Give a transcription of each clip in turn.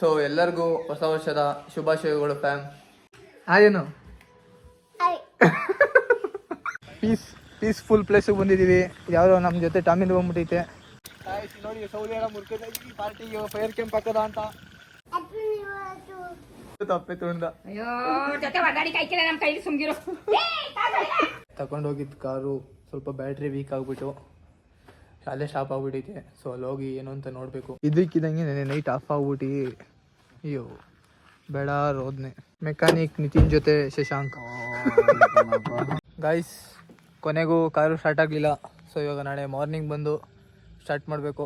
So ಎಲ್ಲರಿಗೂ ಹೊಸ ವರ್ಷದ ಶುಭಾಶಯಗಳು ಫ್ಯಾಮ್ ಹಾಗೇನು ಪೀಸ್ ಪೀಸ್ಫುಲ್ ಪ್ಲೇಸಿಗೆ ಬಂದಿದ್ದೀವಿ. ಯಾವುದೋ ನಮ್ಮ ಜೊತೆ ಟಾಮಿನ್ ಬಂದ್ಬಿಟ್ಟೈತೆ. ನೋಡಿ ಸೌದಿ ಎಲ್ಲ ಮುರ್ಕಿದ್ದೀವಿ ಪಾರ್ಟಿಗೆ ಫೈರ್ ಕ್ಯಾಂಪ್ ಹಾಕದ ಅಂತ. ತಪ್ಪೆ ತುಂಡ ಅಯ್ಯೋ ಜೊತೆ ಹೊಡ್ದಾಡಿ ಕೈ ಕೆಲ ನಮ್ಮ ಕೈಲಿ ಸುಮ್ಗಿರು ತಗೊಂಡೋಗಿದ್ದ ಕಾರು ಸ್ವಲ್ಪ ಬ್ಯಾಟ್ರಿ ವೀಕ್ ಆಗ್ಬಿಟ್ಟು. ಶಾಲೆ ಸ್ಟಾಪ್ ಆಗ್ಬಿಟ್ಟಿದೆ ಸೊ ಅಲ್ಲಿ ಹೋಗಿ ಏನು ಅಂತ ನೋಡಬೇಕು. ಇದಕ್ಕಿದಂಗೆ ನೆನೆ ನೈಟ್ ಆಫ್ ಆಗ್ಬಿಟ್ಟು ಅಯ್ಯೋ ಬೇಡ ರೋದ್ನೆ. ಮೆಕ್ಯಾನಿಕ್ ನಿತಿನ್ ಜೊತೆ ಶಶಾಂಕ್. ಗಾಯ್ಸ್ ಕೊನೆಗೂ ಕಾರು ಸ್ಟಾರ್ಟ್ ಆಗಲಿಲ್ಲ. ಸೊ ಇವಾಗ ನಾಳೆ ಮಾರ್ನಿಂಗ್ ಬಂದು ಸ್ಟಾರ್ಟ್ ಮಾಡಬೇಕು.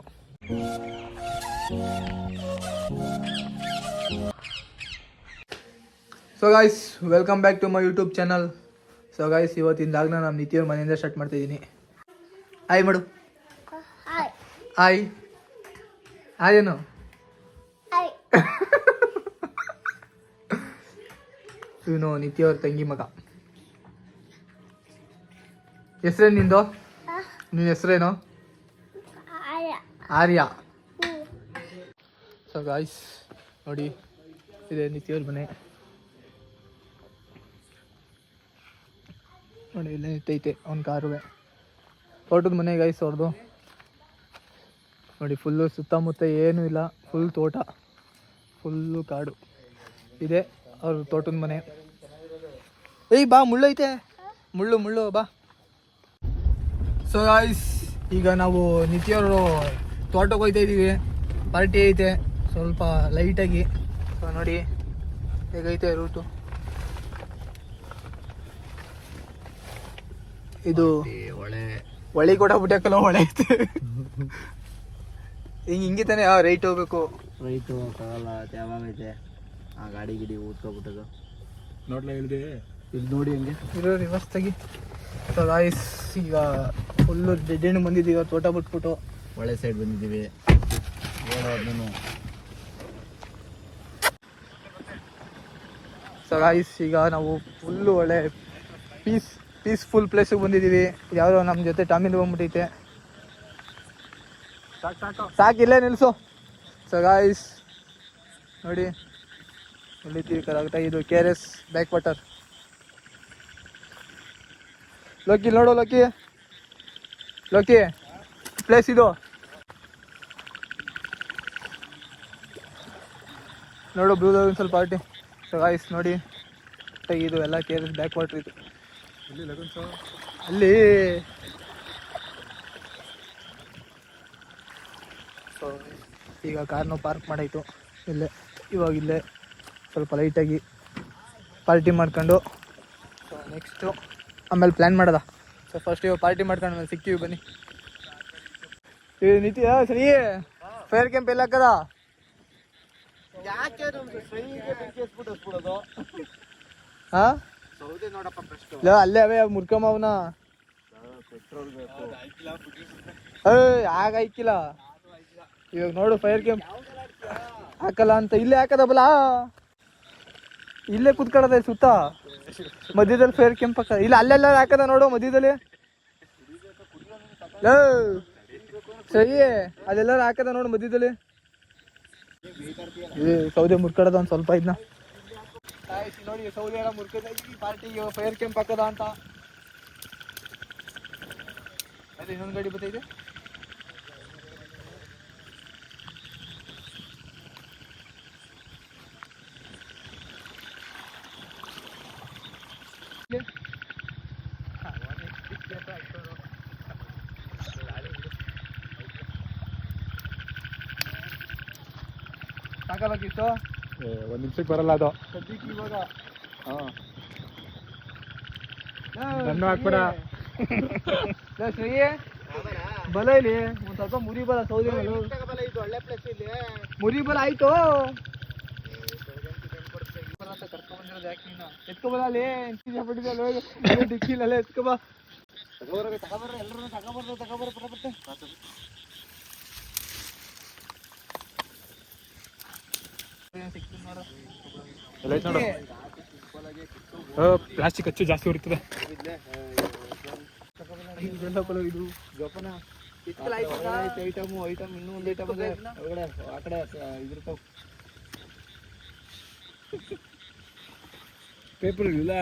So guys welcome back to my YouTube channel so guys ಇವತ್ತಿಂದಾಗ ನಮ್ಮ ನಿತಿಯವ್ರ ಮನೆಯಿಂದ ಸ್ಟಾರ್ಟ್ ಮಾಡ್ತಾ ಆಯ್ ಮಾಡು. ಹಾಯ್ ಏನು? ಇವನು ನಿತ್ಯವ್ರ ತಂಗಿ ಮಗ. ಹೆಸ್ರೇನು ನಿಂದು? ನಿನ್ನ ಹೆಸ್ರೇನು? ಆರ್ಯ. ಸೊ ಗಾಯ್ಸ್ ನೋಡಿ ಇದೆ ನಿತ್ಯವ್ರ ಮನೆ. ನೋಡಿ ಇಲ್ಲೇ ನಿಂತೈತೆ ಅವ್ನ ಕಾರುವೆ. ತೋಟದ ಮನೆ ಗಾಯ್ಸ್ ಅವ್ರದ್ದು ನೋಡಿ ಫುಲ್ಲು ಸುತ್ತಮುತ್ತ ಏನೂ ಇಲ್ಲ. ಫುಲ್ ತೋಟ. ಫುಲ್ಲು ಕಾಡು. ಇದೆ ಅವ್ರ ತೋಟದ ಮನೆ. ಏಯ್ ಬಾ ಮುಳ್ಳೈತೆ ಮುಳ್ಳು ಮುಳ್ಳು ಬಾ. ಸೊ ಗಾಯ್ಸ್ ಈಗ ನಾವು ನಿತ್ಯವರು ತೋಟಕ್ಕೆ ಹೋಗ್ತಾ ಇದ್ದೀವಿ. ಪಾರ್ಟಿ ಐತೆ. ಸ್ವಲ್ಪ ಲೈಟಾಗಿ ಸೊ ನೋಡಿ ಹೇಗೈತೆ ರೂಟು ಇದು ಒಳ್ಳೆ. ಹೊಳೆ ಕೂಡ ಬಿಟ್ಟಕ್ಕಲ್ಲ ಹೊಳೆ ಐತೆ. ಹಿಂಗೆ ಹಿಂಗೆ ತಾನೆ ರೈಟ್ ಹೋಗ್ಬೇಕು. ರೈಟ್ ಕಾಲ ಯಾವಾಗೈತೆ ಆ ಗಾಡಿ ಗಿಡಿ ಊದ್ಕೊಬಿಟ್ಟದು ನೋಡ್ಲಾ ಇಲ್ಲಿ ಇಲ್ಲಿ ನೋಡಿ ಹಂಗೆ. ಇರೋ ರಿವರ್ಸ್ ತೆಗಿ. ಸೊ ಗಾಯ್ಸ್ ಈಗ ಫುಲ್ಲು ಡೆಡ್ ಬಂದಿದ್ದೀವ ಬಂದಿದ್ದೀವಿ ತೋಟ ಬಿಟ್ಬಿಟ್ಟು. ಒಳ್ಳೆ ಸೈಡ್ ಬಂದಿದ್ದೀವಿ. ಏನಾದ್ರೂ ಸೊ ಗಾಯ್ಸ್ ಈಗ ನಾವು ಫುಲ್ಲು ಒಳ್ಳೆ ಪೀಸ್ ಪೀಸ್ಫುಲ್ ಪ್ಲೇಸಿಗೆ ಬಂದಿದ್ದೀವಿ. ಯಾರೋ ನಮ್ಮ ಜೊತೆ ಟಾಮಿನ್ ಬಂದ್ಬಿಟ್ಟೈತೆ. ಸಾಕಿಲ್ಲೇ ನಿಲ್ಸು. ಸೊ ಗಾಯ್ಸ್ ನೋಡಿ. ಇಲ್ಲಿದ್ದೀವಿ ಕರೆಕ್ಟ ಇದು K R S back water Loki ನೋಡು ಲೋಕಿ. ಲೋಕಿ ಪ್ಲೇಸ್ ಇದು. ನೋಡು ಬ್ಲೂ ಒಂದು ಸ್ವಲ್ಪ ಪಾರ್ಟಿ ಸೊ ಗಾಯ್ಸ್ ನೋಡಿ. ಇದು ಎಲ್ಲ K R S back water ಇದು. ಅಲ್ಲಿ ಸೊ ಈಗ ಕಾರ್ನು ಪಾರ್ಕ್ ಮಾಡಾಯಿತು. ಇಲ್ಲೇ ಇವಾಗ ಇಲ್ಲೇ ಸ್ವಲ್ಪ ಲೈಟಾಗಿ ಪಾರ್ಟಿ ಮಾಡ್ಕೊಂಡು ಸೊ ನೆಕ್ಸ್ಟು ಆಮೇಲೆ ಪ್ಲ್ಯಾನ್ ಮಾಡೋದ? ಸೊ ಫಸ್ಟ್ ಇವಾಗ ಪಾರ್ಟಿ ಮಾಡ್ಕೊಂಡು ಆಮೇಲೆ ಸಿಗ್ತೀವಿ ಬನ್ನಿ. ಏ ನಿತಿ ಆ, ಸರಿ ಫೈರ್ ಕ್ಯಾಂಪ್ ಎಲ್ಲ ಹಾಕದ? ಹಾಂ ಅಲ್ಲೇ ಅವೇ ಮುರ್ಕಮ್ಮ ಅವನ. ಏಯ್ ಆಗ ಐಕಿಲ್ಲ ಇವಾಗ ನೋಡು ಫೈರ್ ಕ್ಯಾಂಪ್ ಹಾಕಲ್ಲ ಅಂತ. ಇಲ್ಲೇ ಹಾಕದ ಬಲ. ಇಲ್ಲೇ ಕುತ್ಕೊಳದ ಸುತ್ತ. ಮಧ್ಯದಲ್ಲಿ ಫೈರ್ ಕ್ಯಾಂಪ್ ಹಾಕ ಇಲ್ಲ, ಅಲ್ಲೆಲ್ಲ ಹಾಕದ ನೋಡು ಮಧ್ಯದಲ್ಲಿ. ಸರಿ. ಅದೆಲ್ಲರೂ ಹಾಕದ ನೋಡು ಮಧ್ಯದಲ್ಲಿ. ಸೌದೆ ಮುರ್ಕಡದ ಒಂದು ಸ್ವಲ್ಪ ಇದನ್ನ ನೋಡಿ, ಸೌದೆ ಎಲ್ಲ ಮುರ್ಕದ. ಪಾರ್ಟಿಗೆ ಫೈರ್ ಕ್ಯಾಂಪ್ ಹಾಕದ ಅಂತ. ಅದೇ, ಇನ್ನೊಂದು ಗಾಡಿ ಬರ್ತೈತೆ. ಸಾಕಲಾಗಿತ್ತು ಒಂದ್ ನಿಮಿಷಕ್ಕೆ ಬರಲ್ಲ ಅದು. ಸದ್ಯಕ್ಕೆ ಇವಾಗ. ಹಾಂ. ನನ್ನ ಹಾಕ್ಬೇಡ. ಶ್ರೀ ಬಲ ಇಲ್ಲಿ. ಒಂದ್ ಸ್ವಲ್ಪ ಮುರಿ ಬಲ ಸೌದೆ ಮೇಲೆ. ಇದು ಒಳ್ಳೆ ಪ್ಲೇಸ್ ಇಲ್ಲಿ. ಮುರಿ ಬಲ ಆಯ್ತು. ಕರ್ಕೊಂಡ್ಬಂದಿರೋದು ಯಾಕೆ ನೀನು? ಎತ್ಕೊಬಲ ಅಲ್ಲಿ. ಡಿಕ್ಕಿಲಲ್ಲ ಎತ್ಕೊಬ ತಗೋಬರ್ರಿ ಎಲ್ಲರೂ ತಗೋಬರ್ರಿ ತಗೋಬರ ಬರಬತ್ತೆ ಪ್ಲಾಸ್ಟಿಕ್ ಹಚ್ಚು ಜಾಸ್ತಿ ಹೊರಿತದೆ ಇದು ಜೋಪನ ಐಟಮ್ ಐಟಮ್ ಇನ್ನೂ ಒಂದು ಐಟಮ್ ಇದೆ ಒಳಗಡೆ ಆ ಕಡೆ ಇದಿರ್ತಾವ ಪೇಪರ್ ಇಲ್ಲ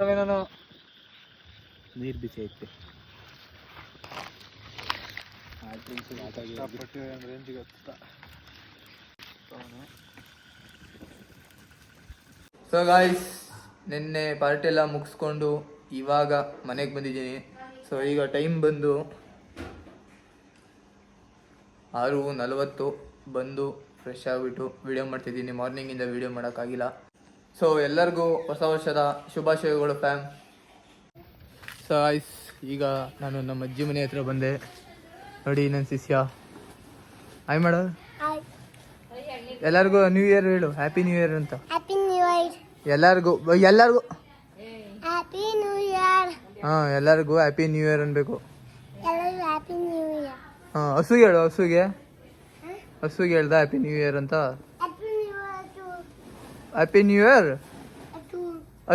ನೀರ್ ನೀರು ಬಿಸಿ ಐತೆ. ಸೊ ಗಾಯ್ಸ್ ನಿನ್ನೆ ಪಾರ್ಟಿ ಎಲ್ಲ ಮುಗಿಸ್ಕೊಂಡು ಇವಾಗ ಮನೆಗೆ ಬಂದಿದ್ದೀನಿ. ಸೊ ಈಗ ಟೈಮ್ ಬಂದು ಆರು ನಲವತ್ತು ಬಂದು ಫ್ರೆಶ್ ಆಗಿಬಿಟ್ಟು ವೀಡಿಯೋ ಮಾಡ್ತಿದ್ದೀನಿ. ಮಾರ್ನಿಂಗಿಂದ ವಿಡಿಯೋ ಮಾಡೋಕ್ಕಾಗಿಲ್ಲ. ಸೊ ಎಲ್ಲರಿಗೂ ಹೊಸ ವರ್ಷದ ಶುಭಾಶಯಗಳು ಫ್ಯಾಮ್ ಸೊ ಗಾಯ್ಸ್ ಈಗ ನಾನು ನಮ್ಮ ಅಜ್ಜಿ ಮನೆ ಹತ್ರ ಬಂದೆ. ನೋಡಿ ನನ್ನ ಶಿಷ್ಯ ಹಾಯ್ ಮಾಡ. ಎಲ್ಲರಿಗೂ ನ್ಯೂ ಇಯರ್ ಹೇಳು. ಹ್ಯಾಪಿ ನ್ಯೂ ಇಯರ್ ಅಂತ. ಹ್ಯಾಪಿ ನ್ಯೂ ಇಯರ್ ಎಲ್ಲರಿಗೂ ಎಲ್ಲರಿಗೂ. ಹ್ಯಾಪಿ ನ್ಯೂ ಇಯರ್ ಹಾಂ ಎಲ್ಲರಿಗೂ ಹ್ಯಾಪಿ ನ್ಯೂ ಇಯರ್ ಅನ್ಬೇಕು. ಎಲ್ಲರಿಗೂ ಹ್ಯಾಪಿ ನ್ಯೂ ಇಯರ್ ಹಾಂ ಹಸುಗೆ ಹೇಳು ಹಸುಗೆ. ಹಸುಗೆ ಹೇಳ್ದ ಹ್ಯಾಪಿ ನ್ಯೂ ಇಯರ್ ಅಂತ. ಹ್ಯಾಪಿ ನ್ಯೂ ಇಯರ್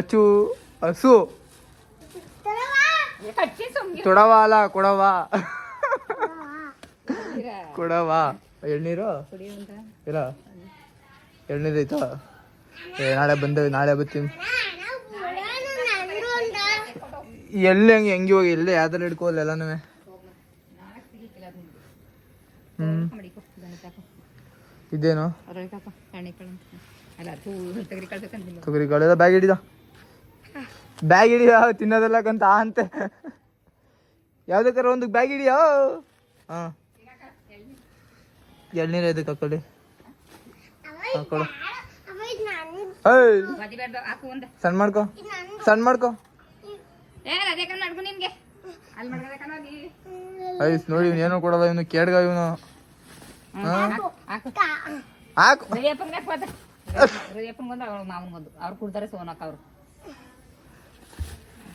ಅಚ್ಚು ಹಸು. ತೊಡವಾ ಅಲ್ಲ ಕೊಡವ. ಕೊಡವ. ಎಳ್ನೀರು? ಇಲ್ಲ. ಎಳ್ನೀರು ಐತಾ? ಏ, ನಾಳೆ ಬಂದ, ನಾಳೆ ಬರ್ತೀನಿ. ಎಲ್ಲಿ ಹಂಗೆ, ಹೆಂಗೆ ಹೋಗಿ? ಎಲ್ಲೇ? ಯಾವ್ದಾರ ಹಿಡ್ಕೋಲ್ಲ ಎಲ್ಲನೂ? ಹ್ಞೂ ಇದೇನು? ತೆಗ್ರಿ ಕಳ್ಬೇಕಂತಿಲ್ಲ ತೊಗರಿ ಕಾಳೆಲ್ಲ ಬ್ಯಾಗ್ ಹಿಡಿದ ಬ್ಯಾಗ್ ಹಿಡಿಯ ತಿನ್ನೋದಲ್ಲಕಂತ ಅಂತೆ ಯಾವ್ದಕ್ಕಾರ ಒಂದು ಬ್ಯಾಗ್ ಹಿಡಿಯೋ? ಹಾಂ. ಎಳ್ನೀರು ಇದಕ್ಕೆ ಹಾಕೊಳ್ಳಿ? ಹಾಕೊಳ್ಳು. ಏಯ್! ಸಣ್ಣ ಮಾಡ್ಕೊ. ಸಣ್ಣ ಮಾಡ್ಕೊ. ಐಸ್ ನೋಡಿ ಇವ್ನು ಏನೋ ಕೊಡಲ್ಲ ಇವನು ಕೇಡ್ಗ ಇವನು. ಹಾಕು ಅವ್ರ ಕುಡ್ತಾರೆ ಸೋನಕ್ಕ ಅವ್ರು.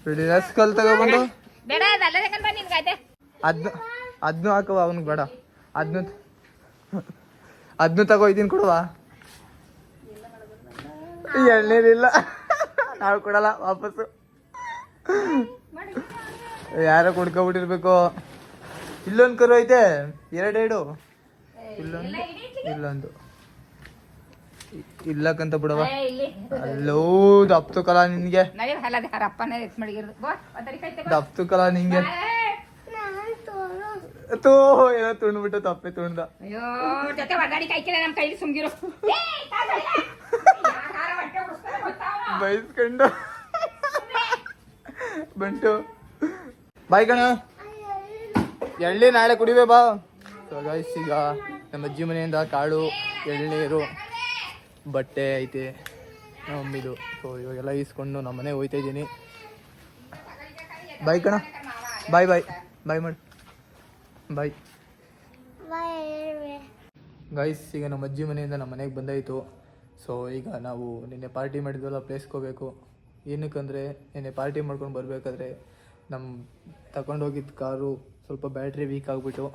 ಬಿಡಿ ರಸ್ಕಲ್ ತಗೊಬಂದು. ಬೇಡ ಅದು ಅಲ್ಲದೆ ಕಣ್ ಬಾ ನಿನ್ಗೆ ಆಯ್ತೆ? ಅದ್ನ ಅದ್ನು ಹಾಕವ ಅವನಿಗೆ ಬೇಡ. ಅದ್ನು ಅದ್ನು ತಗೋಯ್ತೀನಿ ಕೊಡುವ. ಎಳ್ನೀರಿಲ್ಲ ನಾವು ಕೊಡಲ್ಲ ವಾಪಸ್ಸು. ಯಾರೋ ಕುಡ್ಕೊಬಿಟ್ಟಿರ್ಬೇಕು ಇಲ್ಲೊಂದು ಕರು ಐತೆ ಎರಡೆರಡು. ಇಲ್ಲೊಂದು ಇಲ್ಲೊಂದು. ಇಲ್ಲಕ್ಕಂತ ಬಿಡವ ಅಲ್ಲೋ ದಪ್ತು ಕಲಾ ನಿನ್ಗೆ. ದಪ್ತು ಕಲಾ ನಿಂಗೆ. ತೂ ಏನೋ ತುಣ್ಬಿಟ್ಟು ತಪ್ಪೆ ತುಣ್ದ ಅಯ್ಯೋ ಜೊತೆ ಕೈಕಿಲ್ಲ ನಮ್ಮ ಕೈಲಿ ಸುಮ್ಗಿರು. ಬಂಟು. ಬಾಯ್ ಕಣ. ಎಳ್ಳಿ ನಾಳೆ ಕುಡಿವೆ ಬಾ. ಸೊ ಗೈಸ್ ಈಗ ನಮ್ಮ ಅಜ್ಜಿ ಮನೆಯಿಂದ ಕಾಳು ಎಳ್ನೀರು ಬಟ್ಟೆ ಐತೆ. ನಮ್ಮ ಮಮ್ಮಿದು ಸೊ ಇವಾಗೆಲ್ಲ ಈಸ್ಕೊಂಡು ನಮ್ಮ ಮನೆಗೆ ಹೋಯ್ತಾ ಇದ್ದೀನಿ. ಬಾಯ್ ಕಣ. ಬಾಯ್ ಬಾಯ್. ಬಾಯ್ ಮಾಡಿ. ಬಾಯ್. ಗೈಸ್ ಈಗ ನಮ್ಮ ಅಜ್ಜಿ ಮನೆಯಿಂದ ನಮ್ಮ ಮನೆಗೆ ಬಂದಾಯಿತು. ಸೊ ಈಗ ನಾವು ನಿನ್ನೆ ಪಾರ್ಟಿ ಮಾಡಿದ್ವಲ್ಲ ಪ್ಲೇಸ್ಗೆ ಹೋಗಬೇಕು. ಏನಕ್ಕಂದರೆ ನಿನ್ನೆ ಪಾರ್ಟಿ ಮಾಡ್ಕೊಂಡು ಬರಬೇಕಾದ್ರೆ ನಮ್ಮ ತಗೊಂಡೋಗಿದ್ದ ಕಾರು ಸ್ವಲ್ಪ ಬ್ಯಾಟ್ರಿ ವೀಕ್ ಆಗಿಬಿಟ್ಟು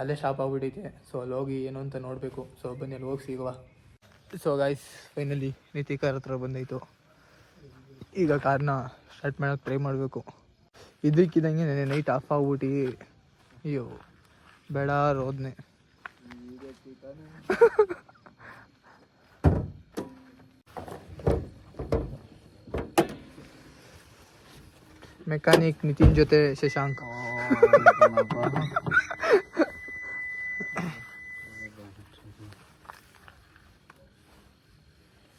ಅಲ್ಲೇ ಶಾಪ್ ಆಗಿಬಿಟ್ಟಿದೆ ಸೊ ಅಲ್ಲಿ ಹೋಗಿ ಏನು ಅಂತ ನೋಡಬೇಕು. ಸೊ ಬನ್ನಿ ಅಲ್ಲಿ ಹೋಗಿ ಸಿಗುವ. ಸೊ ಗಾಯ್ಸ್ ಫೈನಲಿ ನೀತಿ ಕಾರ್ ಹತ್ರ ಬಂದಾಯಿತು. ಈಗ ಕಾರ್ನ ಸ್ಟಾರ್ಟ್ ಮಾಡೋಕ್ಕೆ ಟ್ರೈ ಮಾಡಬೇಕು. ಇದಕ್ಕಿದ್ದಂಗೆ ನೆನೆ ನೈಟ್ ಆಫ್ ಆಗ್ಬಿಟ್ಟು ಅಯ್ಯೋ ಬೇಡ ರೋದ್ನೆ ಮೆಕ್ಯಾನಿಕ್ ನಿತಿನ್ ಜೊತೆ ಶಶಾಂಕ್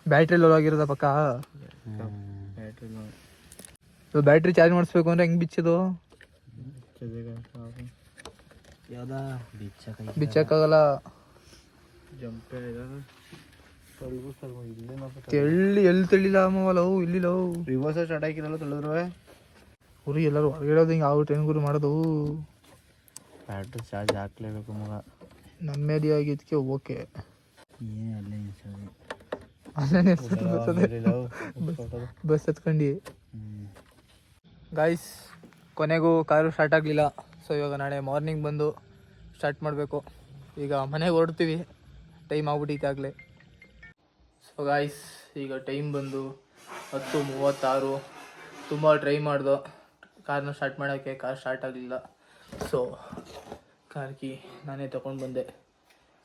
ಬ್ಯಾಟ್ರಿ ಲೋ ಆಗಿರೋದ ಪಕ್ಕ? ಬ್ಯಾಟ್ರಿ ಚಾರ್ಜ್ ಮಾಡಿಸ್ಬೇಕು ಅಂದ್ರೆ ಹೆಂಗ್ ಬಿಚ್ಚದು ಯಾವ್ದಾ? ಬಿಚ್ಚ ಕೈ ಬಿಚ್ಚಕ್ಕಾಗಲ್ಲ ಜಂಪೆ ತೆಳ್ಳಿ. ಎಲ್ಲಿ ತೆಳ್ಳಿಲ್ಲ ಅಮ್ಮವಲ್ಲ ಅವು ಇಲ್ಲಿ ಲವ್ ರಿವರ್ಸ್ ಸ್ಟಾರ್ಟ್ ಹಾಕಿರಲ್ಲ ತಿಳಿದ್ರು ಉರಿ ಎಲ್ಲರೂ ಹಿಂಗೆ ಗುರು ಮಾಡೋದು. ಬ್ಯಾಟ್ರಿ ಚಾರ್ಜ್ ಹಾಕ್ಲೇಬೇಕು ಮಗ ನೆಮ್ಮದಿ ಆಗಿದ್ದಕ್ಕೆ ಓಕೆ. ಏನೇ ಅಲ್ಲೇ ಇನ್ಸೋದು ಅಲ್ಲೇ ಬಸ್ ಹತ್ಕೊಂಡು. ಗಾಯ್ಸ್ ಕೊನೆಗೂ ಕಾರು ಸ್ಟಾರ್ಟ್ ಆಗಲಿಲ್ಲ. ಸೊ ಇವಾಗ ನಾಳೆ ಮಾರ್ನಿಂಗ್ ಬಂದು ಸ್ಟಾರ್ಟ್ ಮಾಡಬೇಕು. ಈಗ ಮನೆಗೆ ಹೊರಡ್ತೀವಿ. ಟೈಮ್ ಆಗ್ಬಿಟ್ಟಿತ್ತು ಆಗಲೇ. ಸೊ ಗಾಯ್ಸ್ ಈಗ ಟೈಮ್ ಬಂದು ಹತ್ತು ಮೂವತ್ತಾರು. ತುಂಬ ಟ್ರೈ ಮಾಡಿದೋ. ಕಾರ್ನ ಸ್ಟಾರ್ಟ್ ಮಾಡೋಕ್ಕೆ ಕಾರ್ ಸ್ಟಾರ್ಟ್ ಆಗಲಿಲ್ಲ. ಸೊ ಕಾರ್ ಕಿ ನಾನೇ ತೊಗೊಂಡು ಬಂದೆ.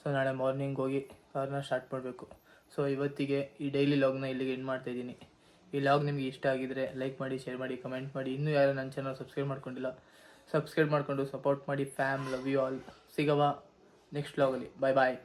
ಸೊ ನಾಳೆ ಮಾರ್ನಿಂಗ್ ಹೋಗಿ ಕಾರ್ನ ಸ್ಟಾರ್ಟ್ ಮಾಡಬೇಕು. ಸೊ ಇವತ್ತಿಗೆ ಈ ಡೈಲಿ ಲಾಗ್ನ ಇಲ್ಲಿಗೆ ಎಂಡ್ ಮಾಡ್ತಾ ಮಾಡ್ತಾಯಿದ್ದೀನಿ ಈ ಲಾಗ್ ನಿಮಗೆ ಇಷ್ಟ ಆಗಿದ್ರೆ ಲೈಕ್ ಮಾಡಿ ಶೇರ್ ಮಾಡಿ ಕಮೆಂಟ್ ಮಾಡಿ. ಇನ್ನೂ ಯಾರು ನನ್ನ ಚಾನಲ್ ಸಬ್ಸ್ಕ್ರೈಬ್ ಮಾಡ್ಕೊಂಡಿಲ್ಲ ಸಬ್ಸ್ಕ್ರೈಬ್ ಮಾಡಿಕೊಂಡು ಸಪೋರ್ಟ್ ಮಾಡಿ ಫ್ಯಾಮ್ ಲವ್ ಯು ಆಲ್ ಸಿಗವ ನೆಕ್ಸ್ಟ್ ವ್ಲಾಗಲ್ಲಿ ಬಾಯ್ ಬಾಯ್